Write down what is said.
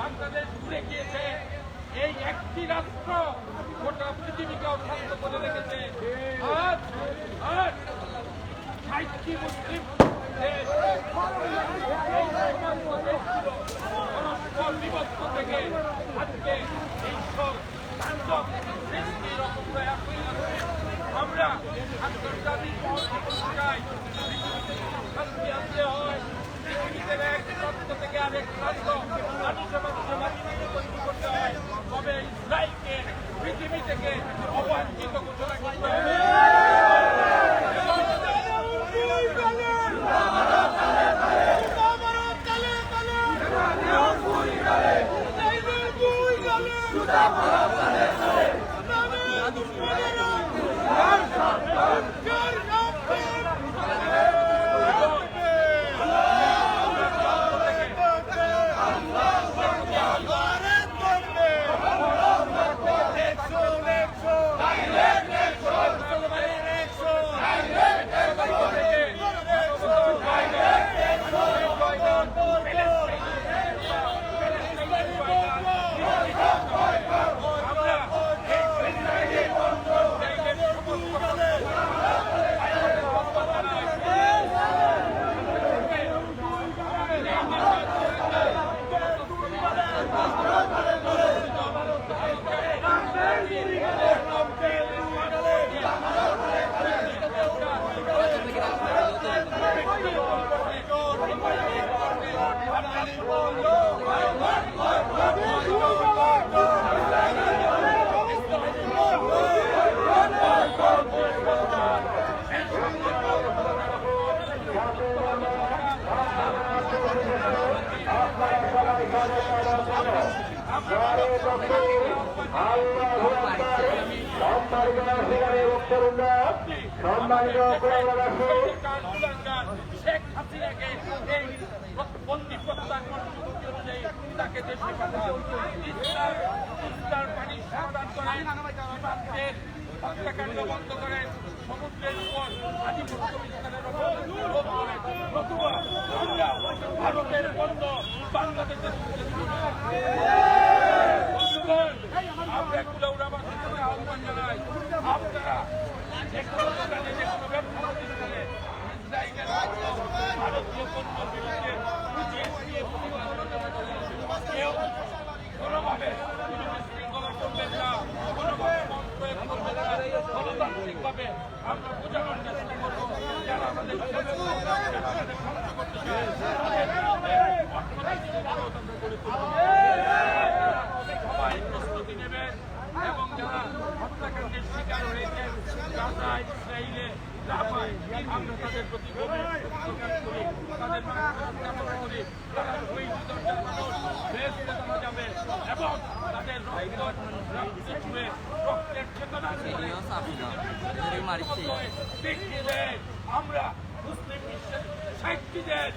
বাংলাদেশ ঘুরে গিয়েছে। এই একটি রাষ্ট্র গোটা পৃথিবীকে অশান্ত করে রেখেছে। আজ আজ মুসলিম দেশ থেকে আজকে আমরা আন্তর্জাতিক মহাসভায় পৃথিবীতে শান্তি হয়, পৃথিবীতে শেখ হাসিনাকে এই বন্দি অনুযায়ী তাকে দেশে বন্ধ করেন সমুদ্রের উপর আধিপত্য বিস্তারের উপর করেন ভারতের পণ্য বাংলাদেশের আমরা বোঝানোর চেষ্টা করব যারা আমাদের অর্থনৈতিক সবাই প্রস্তুতি নেবেন এবং যারা হত্যাকাণ্ডের শিকার হয়েছেন তাদের প্রতি যাবে এবং তাদের রক্ত আমরা মুসলিম বিশ্বের সাহিত্যিদের